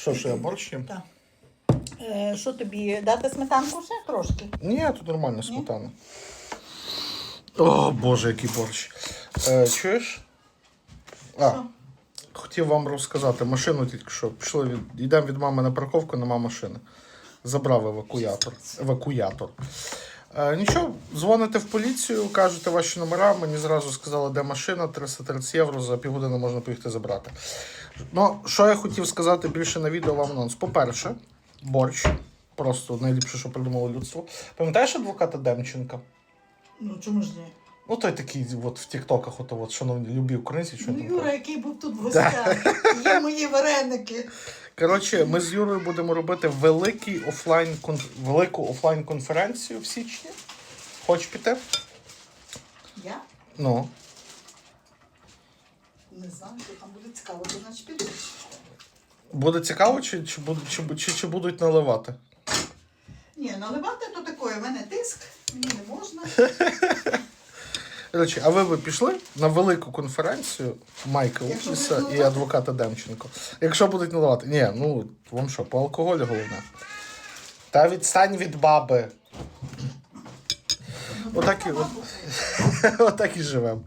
Що я борщ їм? Так. Е, що тобі дати сметанку ще трошки? Ні, тут нормально сметана. О, Боже, який борщ. Е, чуєш? А, Що? хотів вам розказати, машину тільки що. Пішли від... Йдемо від мами на парковку, нема машини. Забрав евакуатор. Евакуатор. Е, нічого, дзвоните в поліцію, кажете ваші номера. Мені зразу сказали, де машина, 330 євро, за півгодини можна поїхати забрати. Ну, що я хотів сказати більше на відео вам анонс. По-перше, борщ. Просто найліпше, що придумало людство. Пам'ятаєш адвоката Демченка? Ну чому ж ні? Ну, той такий, от в Тіктоках, ото, от, шановні любі українці, що Ну, там. Юра, який був тут в гостях. Є мої вареники. Коротше, ми з Юрою будемо робити великий офлайн велику офлайн конференцію в січні. Хочеш піти? Я Ну. Не знаю, що там буде цікаво, то значить піду. Буде цікаво, чи, чи, буд- чи, бу- чи, чи будуть наливати? Ні, наливати то таке, в мене тиск, мені не можна. Коротше, а ви б пішли на велику конференцію Майка Якщо будуть і наливати? адвоката Демченко. Якщо будуть наливати. Ні, ну вам що, по алкоголю головне. Та відстань від баби. Отак і, от, отак і живемо.